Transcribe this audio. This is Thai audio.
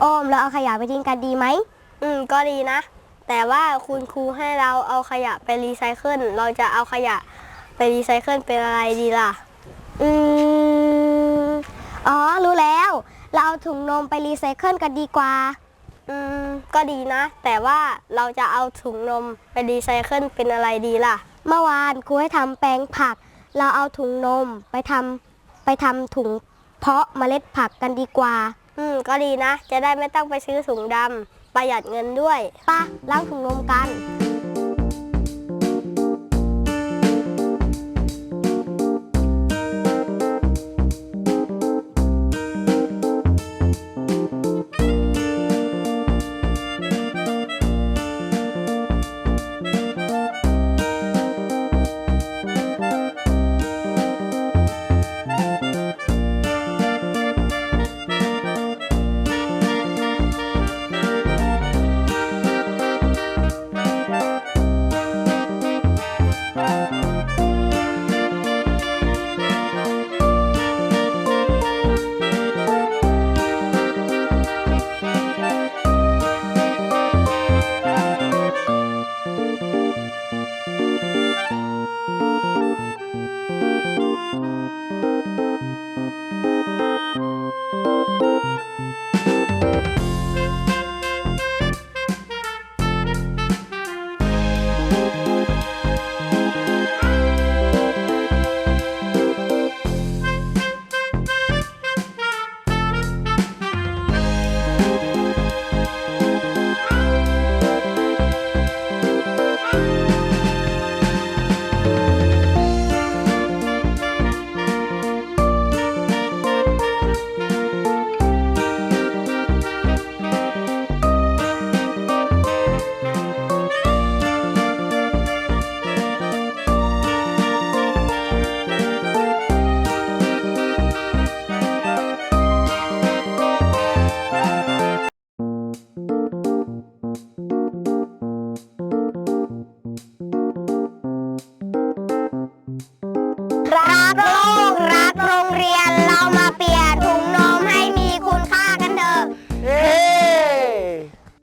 โอมเราเอาขยะไปทิ้งกันดีไหม อืม ก็ดีนะ แต่ว่าคุณครูให้เราเอาขยะไปรีไซเคิล เราจะเอาขยะ ไปรีไซเคิลเป็นอะไรดีล่ะ อืม อ๋อ รู้แล้ว เราเอาถุงนมไปรีไซเคิลกันดีกว่า อืม ก็ดีนะ แต่ว่าเราจะเอาถุงนมไปรีไซเคิลเป็นอะไรดีล่ะ เมื่อวานครูให้ทำแปลงผัก เราเอาถุงนมไปทำไปทำถุงเพาะเมล็ดผักกันดีกว่า อืม ก็ดีนะ จะได้ไม่ต้องไปซื้อถุงดำประหยัดเงินด้วยไป่ะล้างถุงนมกัน รัก โล